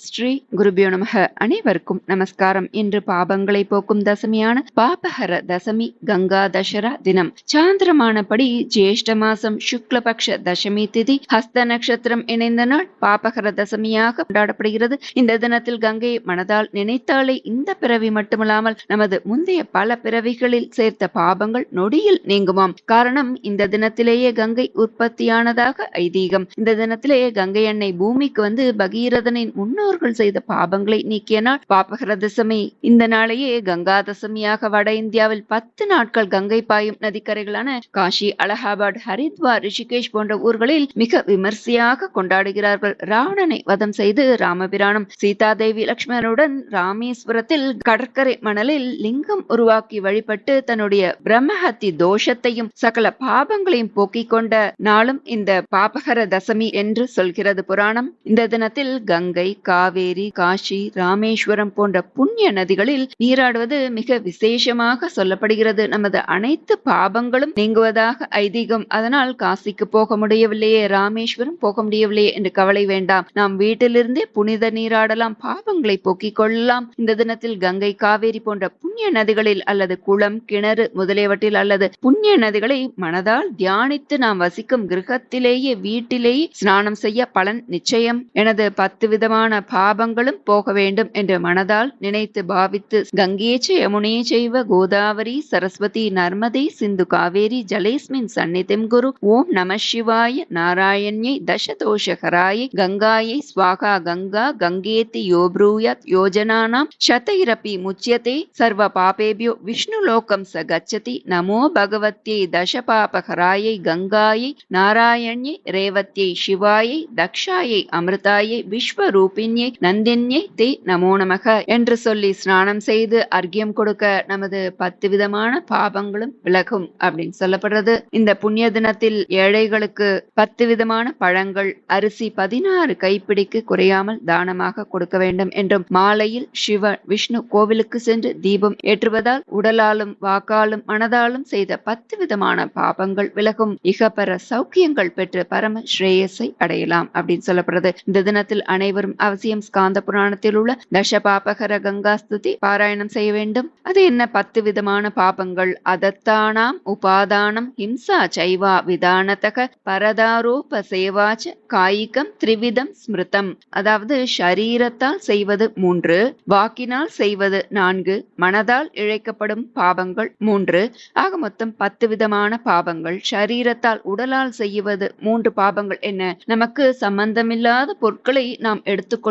ஸ்ரீ குருபியோ நமக. அனைவருக்கும் நமஸ்காரம். இன்று பாபங்களை போக்கும் தசமியான பாபஹர தசமி கங்கா தசரா தினம். சாந்திரமானபடி ஜேஷ்ட மாசம் சுக்லபக்ஷ தசமி திதி ஹஸ்த நட்சத்திரம் இணைந்த நாள் பாபஹர தசமியாக கொண்டாடப்படுகிறது. இந்த தினத்தில் கங்கையை மனதால் நினைத்தாலே இந்த பிறவி மட்டுமல்லாமல் நமது முந்தைய பல பிறவிகளில் சேர்த்த பாபங்கள் நொடியில் நீங்குமாம். காரணம் இந்த தினத்திலேயே கங்கை உற்பத்தியானதாக ஐதீகம். இந்த தினத்திலேயே கங்கை அன்னை பூமிக்கு வந்து பகீரதனின் முன்னு முன்னோர்கள் செய்த பாபங்களை நீக்கிய நாள் பாபகர தசமி. இந்த நாளையே கங்கா தசமியாக வட இந்தியாவில் பத்து நாட்கள் கங்கை பாயும் நதிக்கரைகளான காஷி அலகாபாத் ஹரித்வார் ரிஷிகேஷ் போன்ற ஊர்களில் மிக விமர்சையாக கொண்டாடுகிறார்கள். ராவணனை வதம் செய்து ராமபிரானும் சீதாதேவி லக்ஷ்மணனுடன் ராமேஸ்வரத்தில் கடற்கரை மணலில் லிங்கம் உருவாக்கி வழிபட்டு தன்னுடைய பிரம்மஹத்தி தோஷத்தையும் சகல பாபங்களையும் போக்கிக் கொண்ட நாளும் இந்த பாபகர தசமி என்று சொல்கிறது புராணம். இந்த தினத்தில் கங்கை காவேரி காஷி ராமேஸ்வரம் போன்ற புண்ணிய நதிகளில் நீராடுவது மிக விசேஷமாக சொல்லப்படுகிறது. நமது அனைத்து பாபங்களும் நீங்குவதாக ஐதீகம். அதனால் காசிக்கு போக முடியவில்லையே ராமேஸ்வரம் போக முடியவில்லையே என்று கவலை வேண்டாம். நாம் வீட்டிலிருந்தே புனித நீராடலாம் பாவங்களை போக்கிக் கொள்ளலாம். இந்த தினத்தில் கங்கை காவேரி போன்ற புண்ணிய நதிகளில் அல்லது குளம் கிணறு முதலியவற்றில் அல்லது புண்ணிய நதிகளை மனதால் தியானித்து நாம் வசிக்கும் கிரகத்திலேயே வீட்டிலேயே ஸ்நானம் செய்ய பலன் நிச்சயம். எனது பத்து விதமான பாபங்களும் போக வேண்டும் என்று மனதால் நினைத்து பாவித்து கங்கேச்ச யமுனே செய்வ கோதாவரி சரஸ்வதி நர்மதை சிந்து காவேரி ஜலேஸ்மின் சந்நிதிம் குரு ஓம் நம சிவாய நாராயண்யை தசதோஷகராய கங்காயை ஸ்வாகா கங்கா கங்கேத்தி யோப்ரூயத் யோஜனானாம் சதைரப்பி முச்சியதே சர்வ பாபேபியோ விஷ்ணு லோகம் ச கச்சதி நமோ பகவத்யை தசபாபகராயை கங்காயை நாராயண்யை ரேவத்யை சிவாயை தக்ஷாயை அமிர்தாயை விஸ்வரூபிண்யை நந்தின்யை தே நமோ நமக என்று சொல்லி ஸ்நானம் செய்து அர்க்கியம் கொடுக்க நமது பத்து விதமான பாபங்களும் விலகும் அப்படின்னு சொல்லப்படுறது. இந்த புண்ணிய தினத்தில் ஏழைகளுக்கு பத்து விதமான பழங்கள் அரிசி பதினாறு கைப்பிடிக்கு குறையாமல் தானமாக கொடுக்க வேண்டும் என்றும் மாலையில் சிவ விஷ்ணு கோவிலுக்கு சென்று தீபம் ஏற்றுவதால் உடலாலும் வாக்காலும் மனதாலும் செய்த பத்து விதமான பாபங்கள் விலகும். இகப்பர சௌக்கியங்கள் பெற்று பரம ஸ்ரேயஸை அடையலாம் அப்படின்னு சொல்லப்படுறது. இந்த தினத்தில் அனைவரும் அவசியம் ஸ்காந்த புராணத்தில் உள்ள தச பாபகர கங்கா ஸ்துதி பாராயணம் செய்ய வேண்டும் அது என்ன பத்து விதமான பாபங்கள் அதத்தானாம் உபாதானம் ஹிம்சா சைவா விதானதக பரதாரோப சேவாச்ச காய்கம் த்ரிவிதம் ஸ்மிருதம் அதாவது ஷரீரத்தால் செய்வது மூன்று வாக்கினால் செய்வது நான்கு மனதால் இழைக்கப்படும் பாவங்கள் மூன்று ஆக மொத்தம் பத்து விதமான பாவங்கள் ஷரீரத்தால் உடலால் செய்வது மூன்று பாவங்கள் என்ன நமக்கு சம்பந்தமில்லாத பொருட்களை நாம்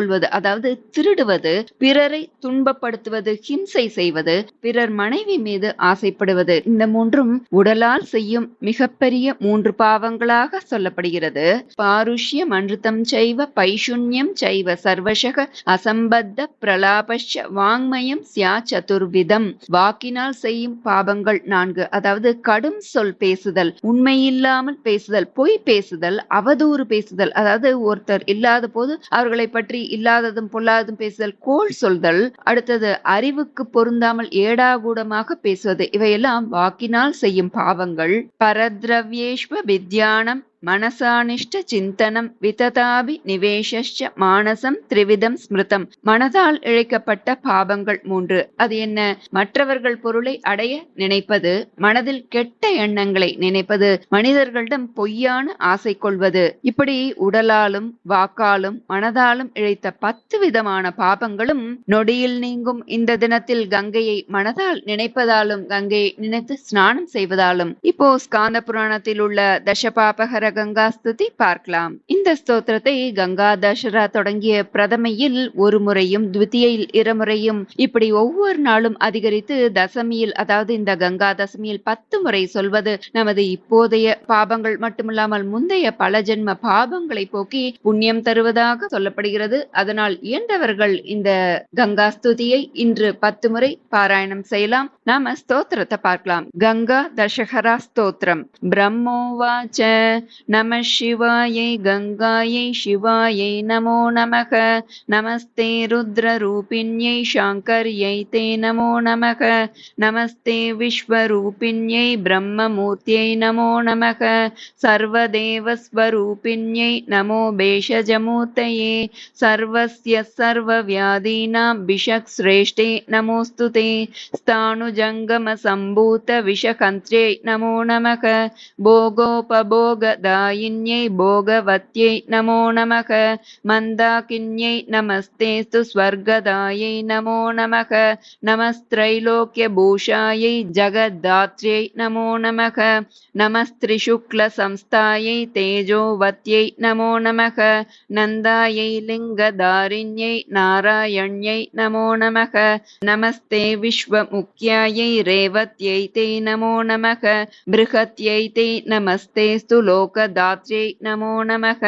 கொள்வது அதாவது திருடுவது பிறரை துன்பப்படுத்துவது ஹிம்சை செய்வது பிறர் மனைவி மீது ஆசைப்படுவது இந்த மூன்றும் உடலால் செய்யும் மிகப்பெரிய மூன்று பாவங்களாக சொல்லப்படுகிறது. பாருஷ்யம் அன்றுதம் செய்வ பைஷுன்யம் செய்வ சர்வசக அசம்பத்த பிரலாபஷ வாங்மயம் சியா சதுர்விதம். வாக்கினால் செய்யும் பாவங்கள் நான்கு அதாவது கடும் சொல் பேசுதல் உண்மையில்லாமல் பேசுதல் பொய் பேசுதல் அவதூறு பேசுதல் அதாவது ஒருத்தர் இல்லாத போது அவர்களை பற்றி இல்லாததும் பொல்லாததும் பேசுதல் கோல் சொல்தல் அடுத்தது அறிவுக்கு பொருந்தாமல் ஏடாகூடமாக பேசுவது இவையெல்லாம் வாக்கினால் செய்யும் பாவங்கள். பரத்ரவ்யேஷ்வ வித்யானம் மனசானிஷ்ட சிந்தனம் விததாபி நிவேஷ்ச மானசம் திரிவிதம் ஸ்மிருதம் மனதால் இழைக்கப்பட்ட பாபங்கள் மூன்று அது என்ன மற்றவர்கள் பொருளை அடைய நினைப்பது மனதில் கெட்ட எண்ணங்களை நினைப்பது மனிதர்களிடம் பொய்யான ஆசை கொள்வது இப்படி உடலாலும் வாக்காலும் மனதாலும் இழைத்த பத்து விதமான பாபங்களும் நொடியில் நீங்கும் இந்த தினத்தில் கங்கையை மனதால் நினைப்பதாலும் கங்கையை நினைத்து ஸ்நானம் செய்வதாலும் இப்போ ஸ்காந்த புராணத்தில் உள்ள தசபாபகர கங்கா ஸ்துதி பார்க்கலாம். இந்த ஸ்தோத்திரத்தை கங்கா தசரா தொடங்கிய பிரதமையில் ஒரு முறையும் துவித்தியில் இருமுறையும் இப்படி ஒவ்வொரு நாளும் அதிகரித்து தசமியில் அதாவது இந்த கங்கா தசமியில் பத்து முறை சொல்வது நமது இப்போதைய பாபங்கள் மட்டுமில்லாமல் முந்தைய பல ஜென்ம பாபங்களை போக்கி புண்ணியம் தருவதாக சொல்லப்படுகிறது. அதனால் இயன்றவர்கள் இந்த கங்கா ஸ்துதியை இன்று பத்து முறை பாராயணம் செய்யலாம். நாம ஸ்தோத்திரத்தை பார்க்கலாம். கங்கா தசஹரா ஸ்தோத்திரம். பிரம்மோவாச்ச नमः शिवायै गङ्गायै शिवायै नमो नमः। नमस्ते रुद्ररूपिण्यै शाङ्कर्यै ते नमो नमः। नमस्ते विश्वरूपिण्यै ब्रह्ममूर्त्यै नमो नमः। सर्वदेवस्वरूपिण्यै नमो भेषजमूर्तये। सर्वस्य सर्वव्याधीनां विषक्श्रेष्ठे नमोऽस्तु ते। स्थाणुजङ्गमसम्भूतविषकन्त्र्यै नमो नमः भोगोपभोगदायिन्यै भोगवत्यै नमो नमः मन्दाकिन्यै नमस्तेऽस्तु स्वर्गदायै नमो नमः नमस्त्रैलोक्यभूषायै जगद्धात्र्यै नमो नमः नमस्त्रिशुक्लसंस्थायै तेजोवत्यै नमो नमः नन्दायै लिङ्गधारिण्यै नारायण्यै नमो नमः नमस्ते विश्वमुख्यायै रेवत्यै ते नमो नमः बृहत्यै ते नमस्तेऽस्तु लोकदात्र्यै नमो नमः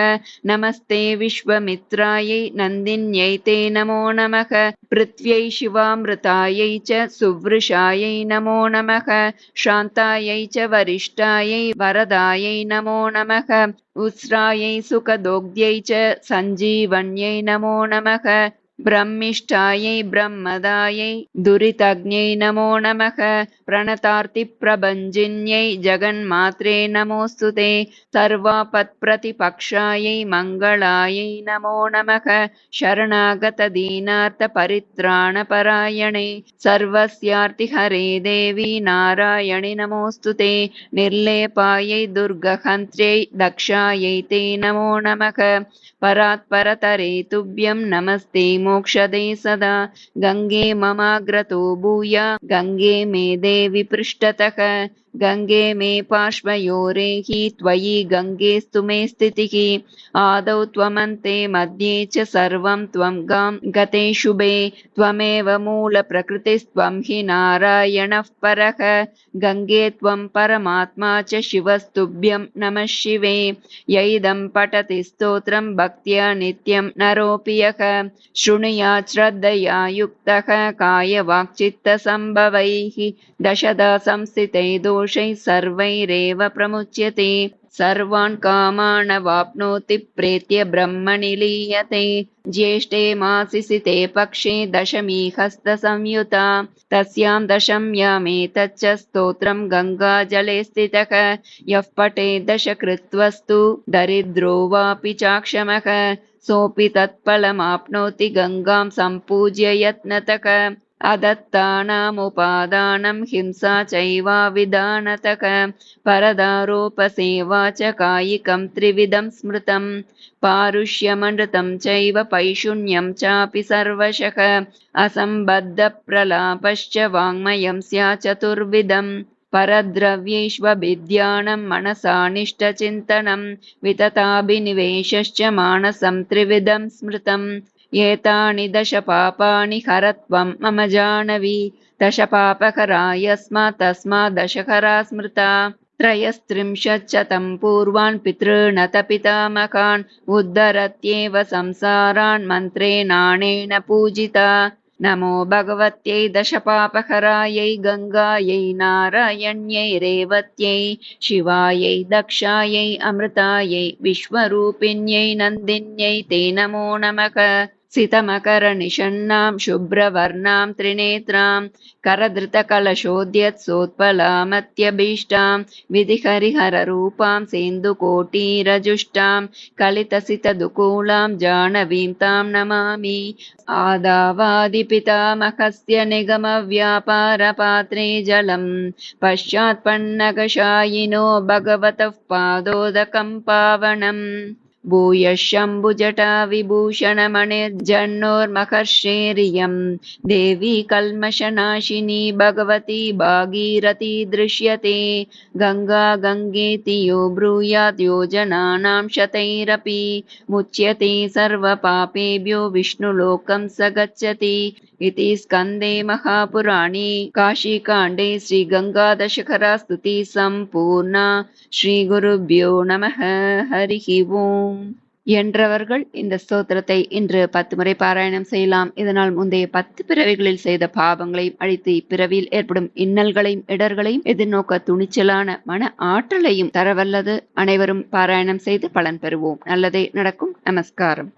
नमस्ते विश्वमित्रायै नन्दिन्यै ते नमो नमः पृथ्व्यै शिवामृतायै च सुवृषायै नमो नमः शान्तायै च वरिष्ठायै वरदायै नमो नमः उस्रायै सुखदोग्ध्यै च सञ्जीवन्यै नमो नमः ब्रह्मिष्ठायै ब्रह्मदायै दुरितज्ञै नमो नमः प्रणतार्तिप्रभञ्जिन्यै जगन्मात्रे नमोऽस्तु ते सर्वापत्प्रतिपक्षायै मङ्गलायै नमो नमः शरणागतदीनार्थपरित्राणपरायणे सर्वस्यार्तिहरे देवी नारायणि नमोऽस्तु ते निर्लेपायै दुर्गहन्त्र्यै दक्षायै ते नमो नमः परात्परतरे तुभ्यं नमस्ते मोक्षदे सदा। गङ्गे ममाग्रतो भूय। गङ्गे मे देवि पृष्ठतः गङ्गे मे पार्श्वयोरेहि त्वयि गङ्गेस्तु मे स्थितिः। आदौ त्वमन्ते मध्ये च सर्वं त्वं गते शुभे। त्वमेव मूलप्रकृतिस्त्वं हि नारायणः परः। गङ्गे त्वं परमात्मा च शिवस्तुभ्यं नमः शिवे। यैदं पठति स्तोत्रं भक्त्या नित्यं नरोऽपि यः शृणुयात् श्रद्धया युक्तः कायवाक्चित्तसम्भवैः। दशदा संस्थिते दोषैः सर्वैरेव प्रमुच्यते। सर्वान् कामानवाप्नोति प्रेत्य ब्रह्मणि लीयते। ज्येष्ठे मासिसिते पक्षे दशमी हस्तसंयुता। तस्यां दशम्यामेतच्च स्तोत्रं गङ्गाजले स्थितः। यः पटे दशकृत्वस्तु दरिद्रो वापि चाक्षमः। सोऽपि तत्फलमाप्नोति गङ्गां सम्पूज्य यत्नतः अदत्तानामुपादानं हिंसा चैवाविधानतः परदारोपसेवा च कायिकं त्रिविधं स्मृतं पारुष्यमनृतं चैव पैशुन्यं चापि सर्वशः असम्बद्धप्रलापश्च वाङ्मयं स्यात् चतुर्विधम् परद्रव्येष्वभिध्यानं मनसानिष्टचिन्तनं वितताभिनिवेशश्च मानसं त्रिविधं स्मृतम् एतानि दश पापानि हरत्वं मम जानवि। दशपापकरायस्मात् तस्मात् दशकरा स्मृता। त्रयस्त्रिंशच्शतं पूर्वान् पितॄणत पितामहान्। उद्धरत्येव संसारान् मन्त्रेणाणेन पूजिता। नमो भगवत्यै दशपापहरायै गङ्गायै नारायण्यै रेवत्यै शिवायै दक्षायै अमृतायै विश्वरूपिण्यै नन्दिन्यै ते नमो नमः सितमकरनिषण्णां शुभ्रवर्णां त्रिनेत्रां करधृतकलशोद्यत्सोत्पलामत्यभीष्टां विधिहरिहररूपां सेन्दुकोटीरजुष्टां कलितसितदुकूलां जाह्नवीं तां नमामि। आदावादिपितामहस्य निगमव्यापारपात्रे जलम् पश्चात्पन्नकषायिनो भगवतः पादोदकं पावनम् भूयः शम्भुजटा विभूषणमणिर्जन्नोर्महर्षेरियं देवी कल्मषनाशिनी भगवती भागीरथी दृश्यते। गङ्गा गङ्गेति यो ब्रूयात् योजनानां शतैरपि। मुच्यते सर्वपापेभ्यो विष्णुलोकं स गच्छति इति स्कन्दे महापुराणे काशीकाण्डे श्रीगङ्गादशकरास्तुतिः सम्पूर्णा श्रीगुरुभ्यो नमः हरिः ओम् என்றவர்கள் இந்த ஸ்தோத்திரத்தை இன்று பத்து முறை பாராயணம் செய்யலாம் இதனால் முந்தைய பத்து பிறவிகளில் செய்த பாவங்களையும் அழித்து இப்பிறவியில் ஏற்படும் இன்னல்களையும் இடர்களையும் எதிர்நோக்க துணிச்சலான மன ஆற்றலையும் தரவல்லது அனைவரும் பாராயணம் செய்து பலன் பெறுவோம் நல்லதே நடக்கும் நமஸ்காரம்